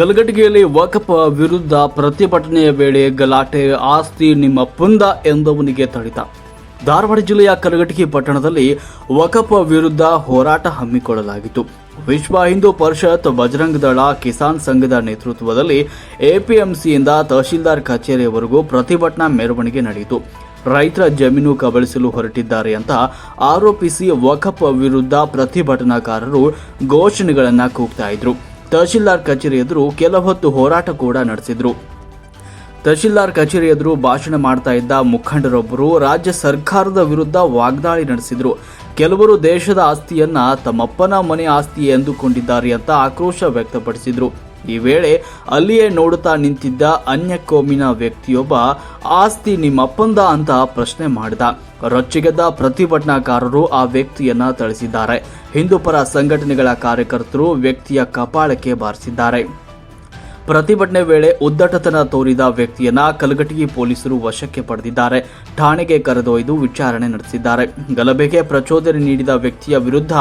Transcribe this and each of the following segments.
ಕಲಘಟಗಿಯಲ್ಲಿ ವಕಪ ವಿರುದ್ಧ ಪ್ರತಿಭಟನೆಯ ವೇಳೆ ಗಲಾಟೆ, ಆಸ್ತಿ ನಿಮ್ಮ ಪುಂದ ಎಂದವನಿಗೆ ತಡಿತ. ಧಾರವಾಡ ಜಿಲ್ಲೆಯ ಕಲಘಟಗಿ ಪಟ್ಟಣದಲ್ಲಿ ವಕಫ್ ವಿರುದ್ಧ ಹೋರಾಟ ಹಮ್ಮಿಕೊಳ್ಳಲಾಗಿತ್ತು. ವಿಶ್ವ ಹಿಂದೂ ಪರಿಷತ್ ಬಜರಂಗ್ ದಳ ಕಿಸಾನ್ ಸಂಘದ ನೇತೃತ್ವದಲ್ಲಿ ಎಪಿಎಂಸಿಯಿಂದ ತಹಶೀಲ್ದಾರ್ ಕಚೇರಿಯವರೆಗೂ ಪ್ರತಿಭಟನಾ ಮೆರವಣಿಗೆ ನಡೆಯಿತು. ರೈತರ ಜಮೀನು ಕಬಳಿಸಲು ಹೊರಟಿದ್ದಾರೆ ಅಂತ ಆರೋಪಿಸಿ ವಕಪ್ ವಿರುದ್ಧ ಪ್ರತಿಭಟನಾಕಾರರು ಘೋಷಣೆಗಳನ್ನು ಕೂಗ್ತಾ ಇದ್ರು. ತಹಶೀಲ್ದಾರ್ ಕಚೇರಿ ಎದುರು ಕೆಲ ಹೊತ್ತು ಹೋರಾಟ ಕೂಡ ನಡೆಸಿದ್ರು. ತಹಶೀಲ್ದಾರ್ ಕಚೇರಿ ಎದುರು ಭಾಷಣ ಮಾಡ್ತಾ ಇದ್ದ ಮುಖಂಡರೊಬ್ಬರು ರಾಜ್ಯ ಸರ್ಕಾರದ ವಿರುದ್ಧ ವಾಗ್ದಾಳಿ ನಡೆಸಿದ್ರು. ಕೆಲವರು ದೇಶದ ಆಸ್ತಿಯನ್ನ ತಮ್ಮಪ್ಪನ ಮನೆ ಆಸ್ತಿ ಎಂದುಕೊಂಡಿದ್ದಾರೆ ಅಂತ ಆಕ್ರೋಶ ವ್ಯಕ್ತಪಡಿಸಿದ್ರು. ಈ ವೇಳೆ ಅಲ್ಲಿಯೇ ನೋಡುತ್ತಾ ನಿಂತಿದ್ದ ಅನ್ಯ ಕೋಮಿನ ವ್ಯಕ್ತಿಯೊಬ್ಬ ಆಸ್ತಿ ನಿಮ್ಮಪ್ಪಂದ ಅಂತ ಪ್ರಶ್ನೆ ಮಾಡಿದ. ರೊಚ್ಚಿಗೆದ್ದ ಪ್ರತಿಭಟನಾಕಾರರು ಆ ವ್ಯಕ್ತಿಯನ್ನ ಥಳಿಸಿದ್ದಾರೆ. ಹಿಂದೂಪರ ಸಂಘಟನೆಗಳ ಕಾರ್ಯಕರ್ತರು ವ್ಯಕ್ತಿಯ ಕಪಾಳಕ್ಕೆ ಬಾರಿಸಿದ್ದಾರೆ. ಪ್ರತಿಭಟನೆ ವೇಳೆ ಉದ್ದಟತನ ತೋರಿದ ವ್ಯಕ್ತಿಯನ್ನ ಕಲಘಟಗಿ ಪೊಲೀಸರು ವಶಕ್ಕೆ ಪಡೆದಿದ್ದಾರೆ. ಠಾಣೆಗೆ ಕರೆದೊಯ್ದು ವಿಚಾರಣೆ ನಡೆಸಿದ್ದಾರೆ. ಗಲಭೆಗೆ ಪ್ರಚೋದನೆ ನೀಡಿದ ವ್ಯಕ್ತಿಯ ವಿರುದ್ಧ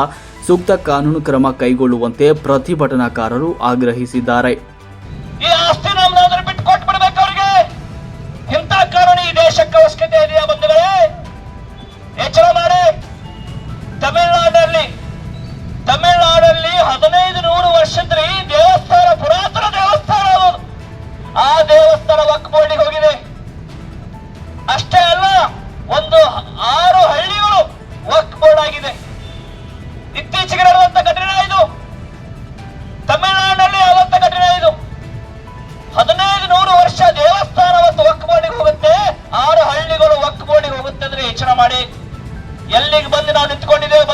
ಸೂಕ್ತ ಕಾನೂನು ಕ್ರಮ ಕೈಗೊಳ್ಳುವಂತೆ ಪ್ರತಿಭಟನಾಕಾರರು ಆಗ್ರಹಿಸಿದ್ದಾರೆ. ಬಂಧುಗಳೇ? ದೇವಸ್ಥಾನ ವಕ್ ಬೋರ್ಡಿಗೆ ಹೋಗಿದೆ. ಅಷ್ಟೇ ಅಲ್ಲ, ಒಂದು ಆರು ಹಳ್ಳಿಗಳು ವಕ್ ಬೋರ್ಡ್ ಆಗಿದೆ. ಇತ್ತೀಚೆಗೆ ನಡೆದಂತ ಘಟನೆ ಇದು. ತಮಿಳುನಾಡಿನಲ್ಲಿ ಆದಂತ ಘಟನೆ ಇದು. ಹದಿನೈದು ನೂರು ವರ್ಷ ದೇವಸ್ಥಾನ ಒಂದು ವಕ್ ಬೋರ್ಡಿಗೆ ಹೋಗುತ್ತೆ. ಆರು ಹಳ್ಳಿಗಳು ವಕ್ ಬೋರ್ಡಿಗೆ ಹೋಗುತ್ತೆ ಅಂದ್ರೆ ಯೋಚನೆ ಮಾಡಿ. ಎಲ್ಲಿಗೆ ಬಂದು ನಾವು ನಿಂತ್ಕೊಂಡಿದ್ದೇವೆ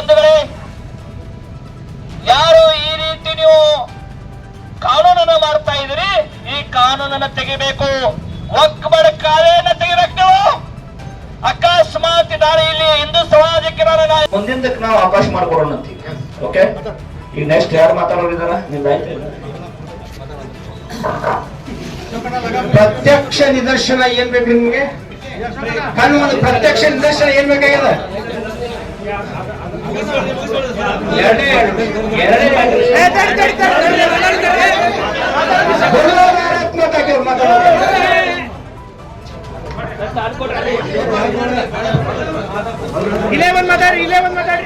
ಕಾನೂನನ್ನ ತೆಗಿಬೇಕು. ಅಕ್ಬರ್ ಕಾಯ್ದೆಯನ್ನ ತೆಗಿಬೇಕು ನೀವು. ಅಕಸ್ಮಾತ್ ದಾರಿಯಲ್ಲಿ ಇಲ್ಲಿ ಹಿಂದೂ ಸಮಾಜಕ್ಕೆ ಮುಂದಿನದಕ್ಕೆ ನಾವು ಅವಕಾಶ ಮಾಡ್ಕೊಡೋಣ ಅಂತೀವಿ. ಓಕೆ ಈಗ ನೆಕ್ಸ್ಟ್ ಯಾರು ಮಾತಾಡೋರಿದಾರ? ಪ್ರತ್ಯಕ್ಷ ನಿದರ್ಶನ ಏನ್ ಬೇಕು ನಿಮ್ಗೆ? ಕಣ್ಣು ಒಂದು ಪ್ರತ್ಯಕ್ಷ ನಿದರ್ಶನ ಏನ್ ಬೇಕಾಗಿದೆ? ಎರಡೇ ಎರಡು. ಎರಡೇ దగ్గర ఉన్న ఇలెవెన్ మాట్లాడి ఇలెవెన్ మాట్లాడి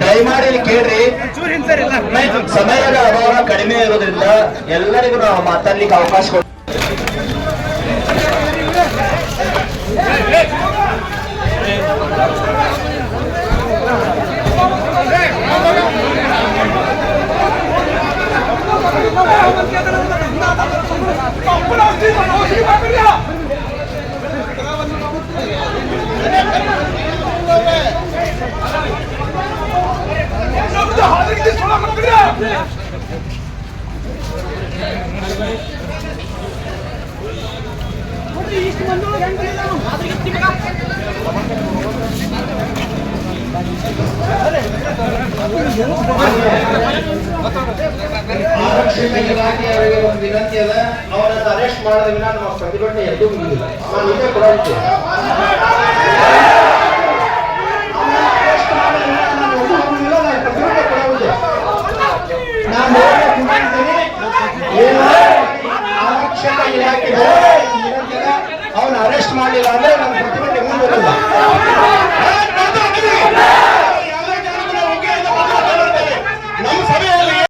దయమాడి ಕೇಳ್ರಿ ಸಮಯದ ಅಭಾವ ಕಡಿಮೆ ಇರೋದ್ರಿಂದ ಎಲ್ಲರಿಗೂ ನಾವು ಮಾತಾಡ್ಲಿಕ್ಕೆ ಅವಕಾಶ ಒಂದು ವಿನಂತಿ ಅದ ಅವರನ್ನು ಅರೆಸ್ಟ್ ಮಾಡಿದ ವಿನ ನಮ್ಮ ಪ್ರತಿಭಟನೆ ಎದ್ದು ಮುಗಿದಿಲ್ಲ ನಾನು ಇದೇ ಅಂದ್ರೆ ನಮ್ಮ ಪ್ರತಿಭಟನೆ ಮುಂದುವರಲ್ಲ